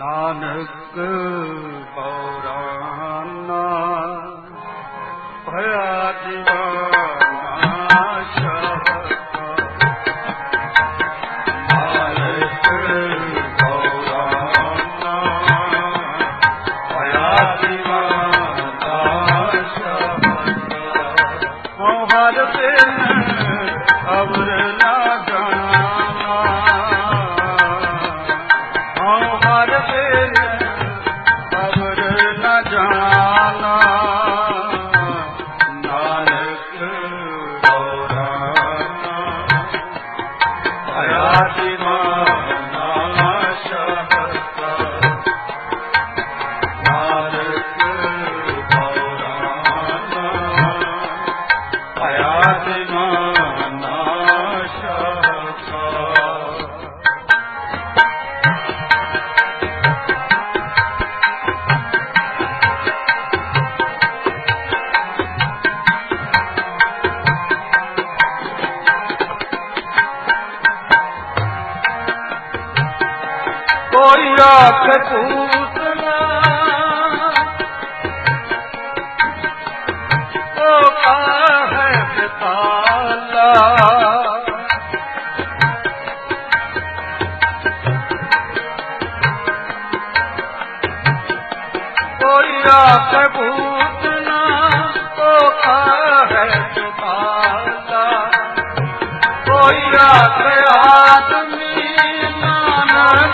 ਨਾਨਕ ਬੌਰਾਨਾ ਭਇਆ ਦੀਵਾਨਾ ਸ਼ਾਹ ਅਵਰ ਰਾਜਾ ਕਪੂਤਲਾ ਓ ਕਾਹੇ ਬਿਤਾਲਾ ਕੋਈ ਰਾਜਾ ਕਪੂਤਲਾ ਓ ਕਾਹੇ ਬਿਤਾਲਾ ਕੋਈ ਰਾਜਾ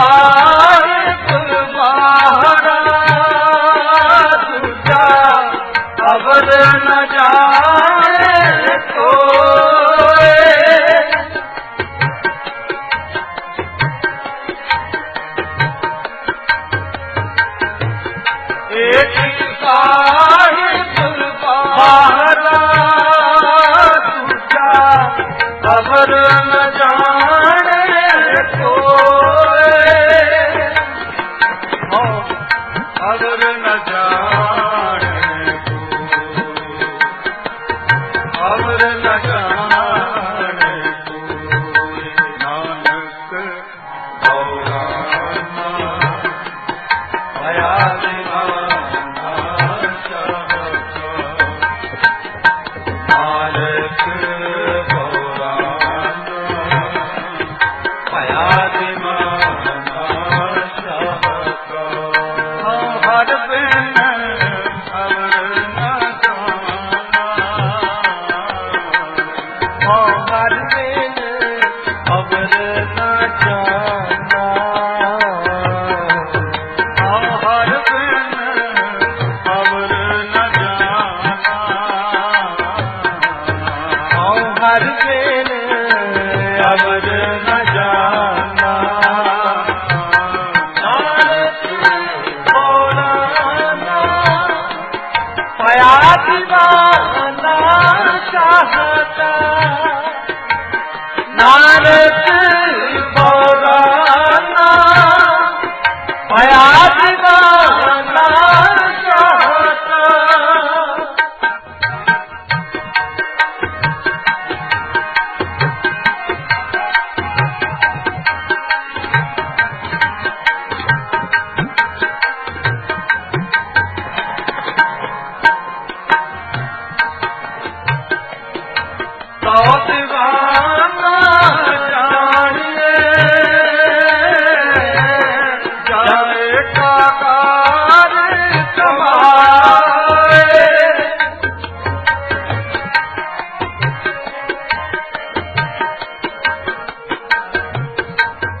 का நாலு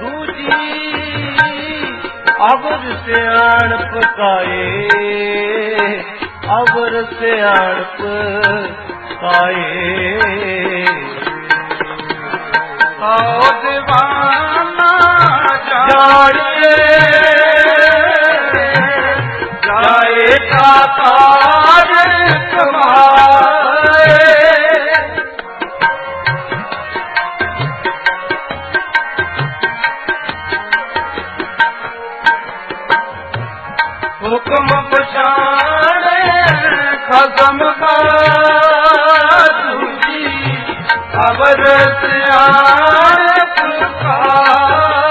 ਦੂਜੀ ਅਵਰ ਸਿਆਣ ਪਕਾਏ ਅਵਰ ਸਿਆਣ ਪਕਾਏ ਆਉ دیਵਾਨਾ ਜਾਣ ਕੇ ਜਾਏ ਕਾ ਤਾਰ ਕਮਾਏ। का दूजी खबर सियाण पुकारे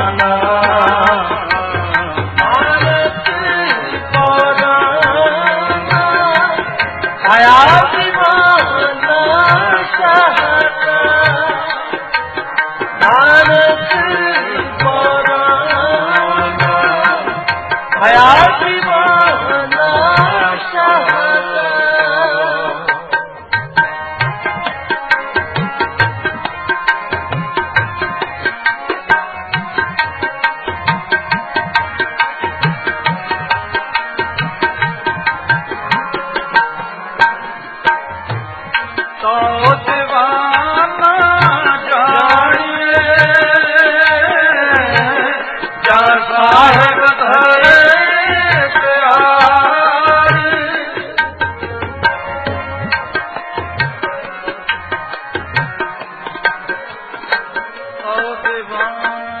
Bye.